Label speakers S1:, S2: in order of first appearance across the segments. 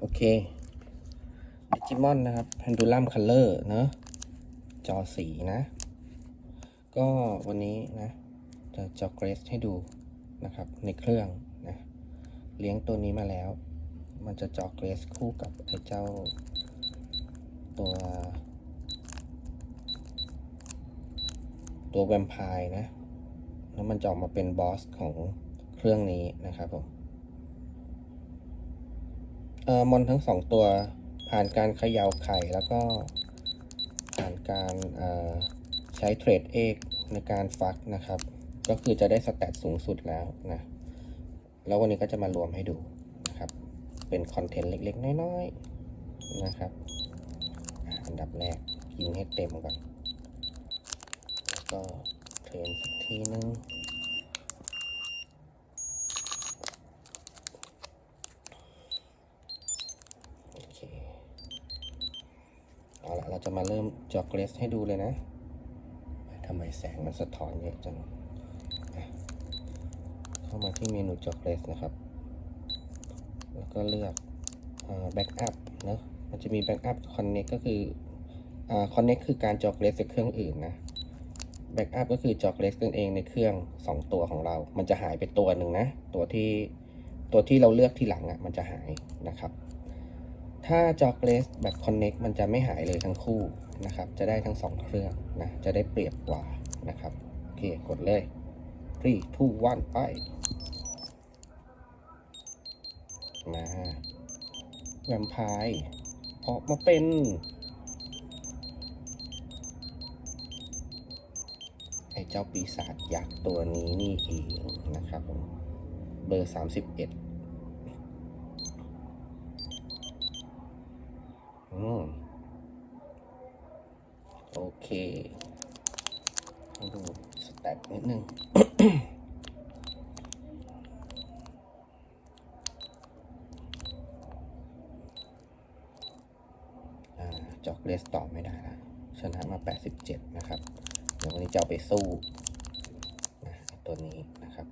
S1: โอเคดิจิมอนนะครับ Pendulum Color เนอะจอสีนะ ก็วันนี้นะ จะจอเกรสให้ดูนะครับ ในเครื่องนะ เลี้ยงตัวนี้มาแล้ว มันจะจอเกรสคู่กับไอ้เจ้าตัว ตัวแวมไพร์นะ แล้วมันจะออกมาเป็นบอสของเครื่องนี้นะครับผม มอนทั้งสองตัวผ่านการเขย่าไข่แล้วก็ผ่านการใช้เทรดเอกในการฟักนะครับ ก็คือจะได้สแตทสูงสุดแล้วนะ แล้ววันนี้ก็จะมารวมให้ดูนะครับ เป็นคอนเทนต์เล็กๆ น้อยๆนะครับ อันดับแรกกินให้เต็มก่อน แล้วก็เทรนสักทีนึง โอเค เอาละเราจะมาเริ่มจอกเกรสให้ดูเลยนะทำไมแสงมันสะท้อนเยอะจังเข้ามาที่เมนูจอกเกรสนะครับ แล้วก็เลือกแบ็กอัพเนะมันจะมีแบ็กอัพคอนเน็กก็คือคอนเน็กคือการจอกเกรสจากเครื่องอื่นนะแบ็กอัพก็คือจอกเกรสกันเองในเครื่อง 2 ตัวของเรา มันจะหายไปตัวหนึ่งนะ ตัวที่ตัวที่เราเลือกที่หลังอะ่ะมันจะหายนะครับ ถ้าจ็อกเกรสแบบ Connect มันจะไม่หายเลยทั้งคู่นะครับ จะได้ทั้ง 2 เครื่องนะ จะได้เปรียบกว่านะครับ โอเค กดเลย3 2 1 ไป มาแวมไพร์ออกมาเป็นไอ้เจ้าปีศาจยักษ์ตัวนี้นี่เองนะครับผมเบอร์ 31 อืมโอเคดูสแตทนิดนึงจอกเลสต่อไม่ได้ละชนะมา 87 นะครับ เดี๋ยววันนี้จะเอาไปสู้นะตัวนี้นะครับ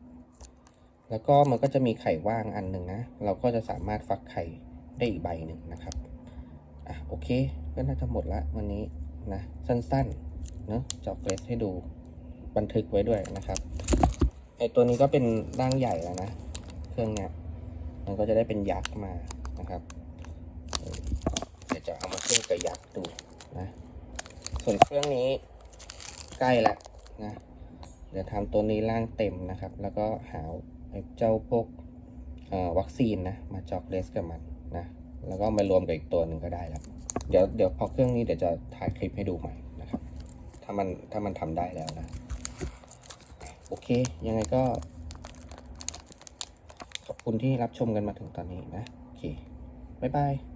S1: แล้วก็มันก็จะมีไข่ว่างอันหนึ่งนะ เราก็จะสามารถฟักไข่ได้อีกใบหนึ่งนะครับ อะโอเค ก็น่าจะหมดละวันนี้นะสั้นๆเนาะจอกเลสให้ดูบันทึกไว้ด้วยนะครับไอตัวนี้ก็เป็นร่างใหญ่แล้วนะเครื่องเนี้ยมันก็จะได้เป็นยักษ์มานะครับเดี๋ยวจะเอามาสู้กับยักษ์ดูนะส่วนเครื่องนี้ใกล้ละนะเดี๋ยวทำตัวนี้ร่างเต็มนะครับ แล้วก็หาเจ้าพวกวัคซีนนะมาจอกเลสกับมันนะ แล้วก็มารวมกับอีกตัวหนึ่งก็ได้แล้วเดี๋ยวเดี๋ยวพอเครื่องนี้เดี๋ยวจะถ่ายคลิปให้ดูใหม่นะครับ ถ้ามันถ้ามันทำได้แล้วนะ โอเค ยังไงก็ ขอบคุณที่รับชมกันมาถึงตอนนี้นะ โอเค บ๊ายบาย